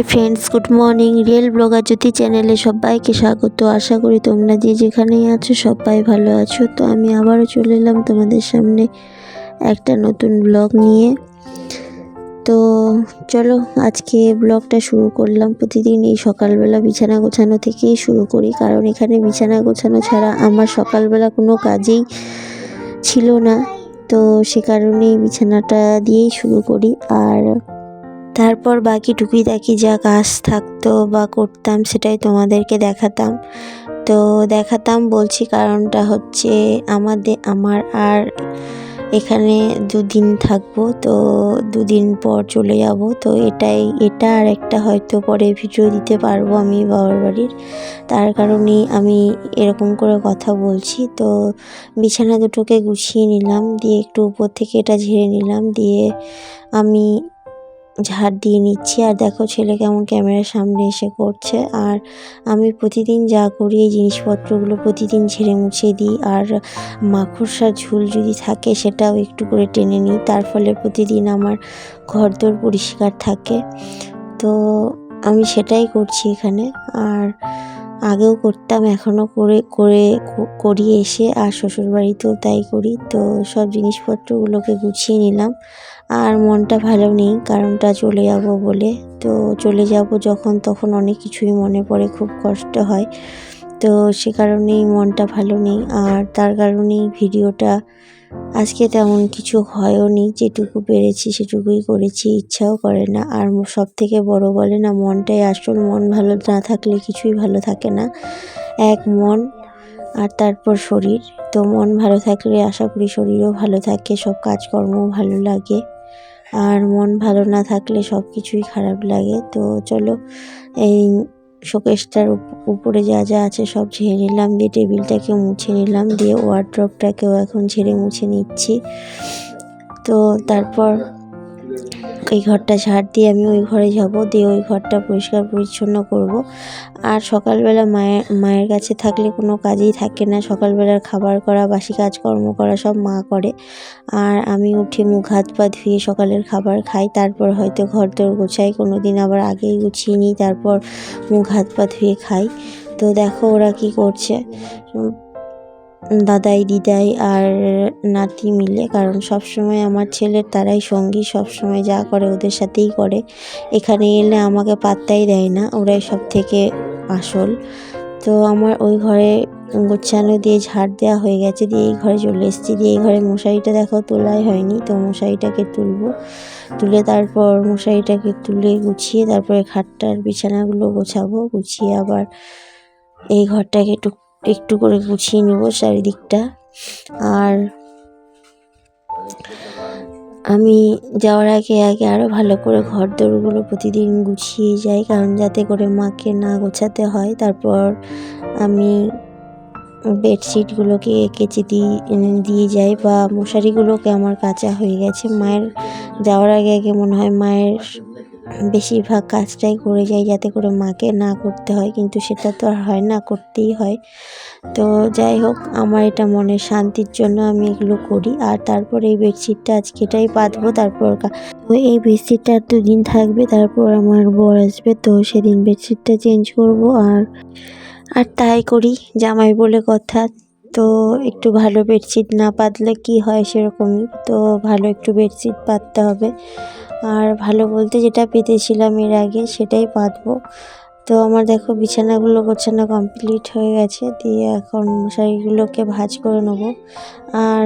Hi friends good morning real blogger Jyoti চ্যানেলে সবাইকে স্বাগত। আশা করি তোমরা যে যেখানেই আছো সবাই ভালো আছো। তো আমি আবারও চলে এলাম তোমাদের সামনে একটা নতুন ব্লগ নিয়ে। তো চলো আজকে ব্লগটা শুরু করলাম। প্রতিদিন এই সকালবেলা বিছানা গোছানো থেকেই শুরু করি। কারণ এখানে বিছানা গোছানো ছাড়া আমার সকালবেলা কোনো কাজেই ছিল না। তো সে কারণেই বিছানাটা দিয়েই শুরু করি। আর তারপর বাকি টুকিটাকি যা কাজ থাকতো বা করতাম সেটাই তোমাদেরকে দেখাতাম। তো দেখাতাম বলছি কারণটা হচ্ছে আমাদের, আমার আর এখানে দুদিন থাকব, তো দুদিন পর চলে যাব। তো এটাই, এটা আর একটা হয়তো পরে ভিডিও দিতে পারব আমি বাবার বাড়ির। তার কারণেই আমি এরকম করে কথা বলছি। তো বিছানা দুটোকে গুছিয়ে নিলাম, দিয়ে একটু উপর থেকে এটা ঝেড়ে নিলাম, দিয়ে আমি ঝাড় দিয়ে নিচ্ছি। আর দেখো ছেলে কেমন ক্যামেরার সামনে এসে করছে। আর আমি প্রতিদিন যা করি এই জিনিসপত্রগুলো প্রতিদিন ঝেড়ে মুছে দিই। আর মাকড়সার ঝুল যদি থাকে সেটাও একটু করে টেনে নিই। তার ফলে প্রতিদিন আমার ঘরদোর পরিষ্কার থাকে। তো আমি সেটাই করছি এখানে। আর আগেও করতাম, এখনও করে করে করি এসে, আর শ্বশুরবাড়িতেও তাই করি। তো সব জিনিসপত্রগুলোকে গুছিয়ে নিলাম। আর মনটা ভালো নেই, কারণটা চলে যাব বলে। তো চলে যাব যখন, তখন অনেক কিছুই মনে পড়ে, খুব কষ্ট হয়। তো সে কারণেই মনটা ভালো নেই। আর তার কারণেই ভিডিওটা আজকে তেমন কিছু হয়ও নি, যেটুকু পেরেছি সেটুকুই করেছি, ইচ্ছাও করে না। আর সব থেকে বড় বলে না, মনটাই আসল মন ভালো না থাকলে কিছুই ভালো থাকে না। এক মন আর তারপর শরীর। তো মন ভালো থাকলে আশা করি শরীরও ভালো থাকে, সব কাজকর্মও ভালো লাগে। আর মন ভালো না থাকলে সব কিছুই খারাপ লাগে। তো চলো, এই শোকেসটার উপরে যা যা আছে সব ঝেড়ে নিলাম দিয়ে টেবিলটাকে মুছে নিলাম দিয়ে ওয়ার্ড্রপটাকেও এখন ঝেড়ে মুছে নিচ্ছি। তো তারপর এই ঘরটা ঝাড় দিয়ে আমি ওই ঘরে যাব। দিয়ে ওই ঘরটা পরিষ্কার পরিচ্ছন্ন করব। আর সকালবেলা মায়ের মায়ের কাছে থাকলে কোনো কাজই থাকে না। সকালবেলার খাবার করা, বাসি কাজকর্ম করা সব মা করে। আর আমি উঠে মুখ, হাত পা ধুয়ে সকালের খাবার খাই। তারপর হয়তো ঘর দোর গোছাই। কোনো দিন আবার আগেই গুছিয়ে নিই। তারপর মুখ, হাত পা ধুয়ে খাই। তো দেখো ওরা কি করছে। দাদাই, দিদাই আর নাতি মিলে, কারণ সব সময় আমার ছেলের তারাই সঙ্গী সব সময় যা করে ওদের সাথেই করে। এখানে এলে আমাকে পাত্তাই দেয় না, ওরাই সব থেকে আসল। তো আমার ওই ঘরে গোছানো দিয়ে ঝাড় দেওয়া হয়ে গেছে, দিয়ে এই ঘরে চলে এসেছি। দিয়ে এই ঘরে মশারিটা দেখো, তোলাই হয়নি, তো মশারিটাকে তুলবো। তুলে তারপর মশারিটাকে তুলে গুছিয়ে, তারপরে খাটটার বিছানাগুলো গোছাবো, গুছিয়ে আবার এই ঘরটাকে একটু একটু করে গুছিয়ে নেব চারিদিকটা। আর আমি যাওয়ার আগে আগে আরও ভালো করে ঘর দৌড়গুলো প্রতিদিন গুছিয়ে যাই, কারণ যাতে করে মাকে না গোছাতে হয়। তারপর আমি বেডশিটগুলোকে কেচে দিই দিয়ে যাই বা মশারিগুলোকে আমার কাঁচা হয়ে গেছে। মায়ের, যাওয়ার আগে আগে মনে হয় মায়ের বেশিরভাগ কাজটাই করে যাই যাতে করে মাকে না করতে হয়, কিন্তু সেটা তো আর হয় না, করতেই হয়। তো যাই হোক, আমার এটা মনের শান্তির জন্য আমি এগুলো করি। আর তারপর এই বেডশিটটা আজকে এটাই পাতবো তারপর এই বেডশিটটা আর দুদিন থাকবে, তারপর আমার বর আসবে, তো সেদিন বেডশিটটা চেঞ্জ করব। আর আর তাই করি জামাই বলে কথা। তো একটু ভালো বেডশিট না পাতলে কি হয় সেরকমই। তো ভালো একটু বেডশিট পাততে হবে। আর ভালো বলতে যেটা পেতেছিলাম এর আগে সেটাই পাতবো। তো আমার দেখো বিছানাগুলো গোছানো কমপ্লিট হয়ে গেছে, দিয়ে এখন মশারিগুলোকে ভাজ করে নেব। আর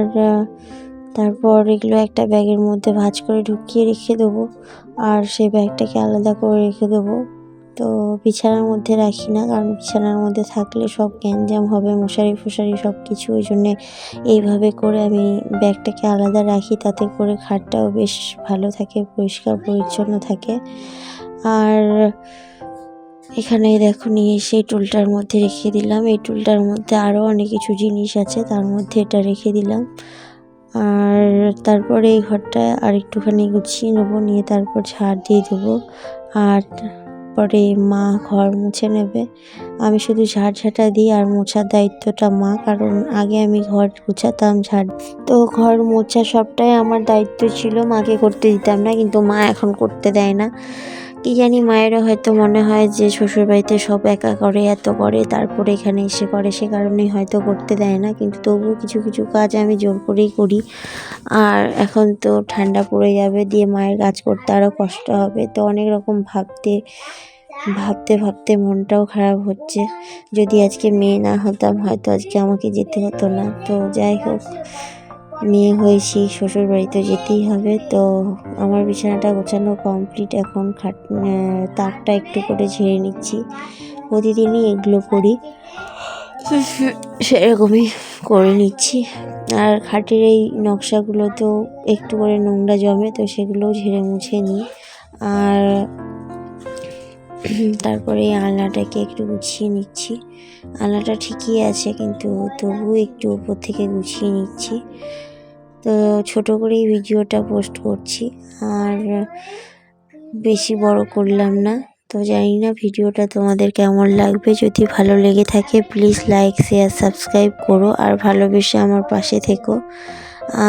তারপর এগুলো একটা ব্যাগের মধ্যে ভাজ করে ঢুকিয়ে রেখে দেবো। আর সেই ব্যাগটাকে আলাদা করে রেখে দেবো। তো বিছানার মধ্যে রাখি না, কারণ বিছানার মধ্যে থাকলে সব গ্যাঞ্জাম হবে, মশারি ফশারি সব কিছু। ওই জন্যে এইভাবে করে আমি ব্যাগটাকে আলাদা রাখি, তাতে করে খাটটাও বেশ ভালো থাকে, পরিষ্কার, পরিচ্ছন্ন থাকে। আর এখানে দেখো নিয়ে এসে টুলটার মধ্যে রেখে দিলাম। এই টুলটার মধ্যে আরও অনেক কিছু জিনিস আছে, তার মধ্যে এটা রেখে দিলাম। আর তারপরে এই ঘরটা আর একটুখানি গুছিয়ে নেব, নিয়ে তারপর ঝাড় দিয়ে দেবো। আর পরে মা ঘর মুছে নেবে। আমি শুধু ঝাড় ঝাঁটা দিই আর মোছার দায়িত্বটা মা, কারণ আগে আমি ঘর গুছাতাম ঝাড়। তো ঘর মোছা সবটাই আমার দায়িত্ব ছিল, মাকে করতে দিতাম না, কিন্তু মা এখন করতে দেয় না। কি জানি মায়েরও হয়তো মনে হয় যে শ্বশুরবাড়িতে সব একা করে, এত করে, তারপরে এখানে এসে করে, সে কারণেই হয়তো করতে দেয় না। কিন্তু তবুও কিছু কিছু কাজ আমি জোর করেই করি। আর এখন তো ঠান্ডা পড়ে যাবে, দিয়ে মায়ের কাজ করতে আরও কষ্ট হবে। তো অনেক রকম ভাবতে ভাবতে ভাবতে মনটাও খারাপ হচ্ছে। যদি আজকে মেয়ে না হতাম, হয়তো আজকে আমাকে যেতে হতো না। তো যাই হোক মেয়ে হয়েছি শ্বশুর বাড়িতে যেতেই হবে। তো আমার বিছানাটা গোছানো কমপ্লিট এখন খাট তাকটা একটু করে ঝেড়ে নিচ্ছি। প্রতিদিনই এগুলো করি। সেরকমই করে নিচ্ছি। আর খাটের এই নকশাগুলো তো একটু করে নোংরা জমে, তো সেগুলোও ঝেড়ে মুছে নিই। আর তারপরে আলনাটাকে একটু গুছিয়ে নিচ্ছি। আলনাটা ঠিকই আছে, কিন্তু তবুও একটু উপর থেকে গুছিয়ে নিচ্ছি। তো ছোট করেই ভিডিওটা পোস্ট করছি, আর বেশি বড় করলাম না। তো জানি না ভিডিওটা তোমাদের কেমন লাগবে। যদি ভালো লেগে থাকে প্লিজ লাইক শেয়ার সাবস্ক্রাইব করো, আর ভালোবেসে আমার পাশে থেকো।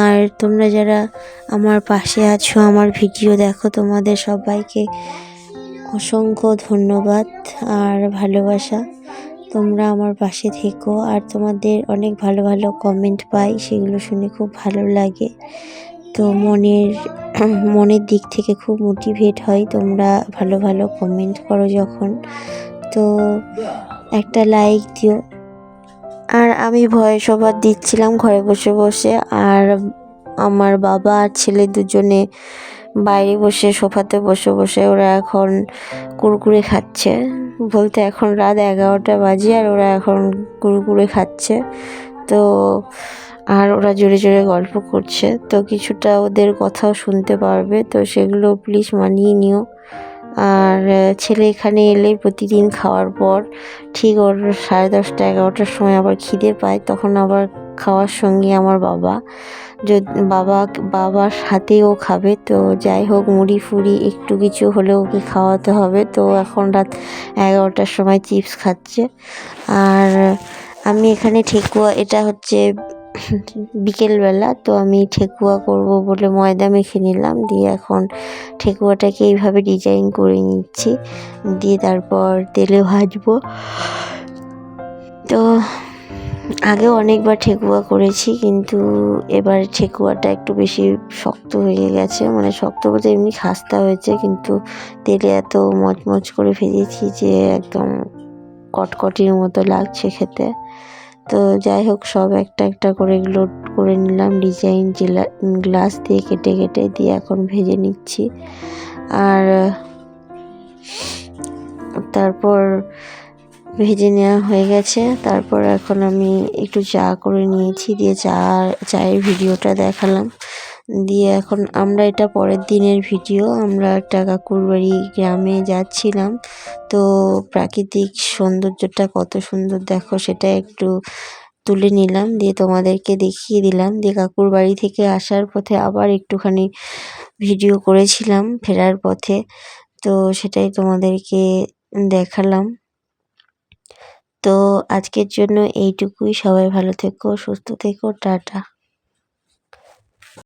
আর তোমরা যারা আমার পাশে আছো, আমার ভিডিও দেখো, তোমাদের সবাইকে অসংখ্য ধন্যবাদ আর ভালোবাসা। তোমরা আমার পাশে থেকো আর তোমাদের অনেক ভালো ভালো কমেন্ট পাই, সেগুলো শুনে খুব ভালো লাগে। তো মনের মনের দিক থেকে খুব মোটিভেট হয় তোমরা ভালো ভালো কমেন্ট করো যখন। তো একটা লাইক দিও। আর আমি ভয়েস ওভার দিচ্ছিলাম ঘরে বসে বসে, আর আমার বাবা আর ছেলে দুজনে বাইরে বসে, সোফাতে বসে বসে ওরা এখন কুরকুরে খাচ্ছে। বলতে এখন রাত এগারোটা বাজে আর ওরা এখন কুরকুরে খাচ্ছে। তো আর ওরা জোরে জোরে গল্প করছে। তো কিছুটা ওদের কথাও শুনতে পারবে। তো সেগুলো প্লিজ মানিয়ে নিও। আর ছেলে এখানে এলে প্রতিদিন খাওয়ার পর ঠিক ওর সাড়ে দশটা, এগারোটার সময় আবার খিদে পায়, তখন আবার খাওয়ার সঙ্গে আমার বাবা। বাবা, বাবার সাথেও ও খাবে। তো যাই হোক, মুড়ি ফুড়ি একটু কিছু হলেও ওকে খাওয়াতে হবে। তো এখন রাত এগারোটার সময় চিপস খাচ্ছে। আর আমি এখানে ঠেকুয়া, এটা হচ্ছে বিকেলবেলা, তো আমি ঠেকুয়া করব বলে ময়দা মেখে নিলাম। দিয়ে এখন ঠেকুয়াটাকে এইভাবে ডিজাইন করে নিচ্ছি। দিয়ে তারপর তেলে ভাজবো। তো আগেও অনেকবার ঠেকুয়া করেছি, কিন্তু এবার ঠেকুয়াটা একটু বেশি শক্ত হয়ে গেছে। মানে শক্ত বলতে এমনি খাস্তা হয়েছে, কিন্তু তেলে এত মচমচ করে ভেজেছি যে একদম কটকটির মতো লাগছে খেতে। তো যাই হোক, সব একটা একটা করে লোড করে নিলাম, ডিজাইন গ্লাস দিয়ে কেটে কেটে দিয়ে এখন ভেজে নিচ্ছি। আর তারপর ভেজে নেওয়া হয়ে গেছে। তারপর এখন আমি একটু চা করে নিয়েছি, দিয়ে চা, চায়ের ভিডিওটা দেখালাম। দিয়ে এখন আমরা এটা পরের দিনের ভিডিও, আমরা একটা কাকুর বাড়ি গ্রামে যাচ্ছিলাম। তো প্রাকৃতিক সৌন্দর্যটা কত সুন্দর দেখো, সেটা একটু তুলে নিলাম, দিয়ে তোমাদেরকে দেখিয়ে দিলাম। দিয়ে কাকুর বাড়ি থেকে আসার পথে আবার একটুখানি ভিডিও করেছিলাম ফেরার পথে। তো সেটাই তোমাদেরকে দেখালাম। তো আজকের জন্য এইটুকুই। সবাই ভালো থেকো সুস্থ থেকো টাটা।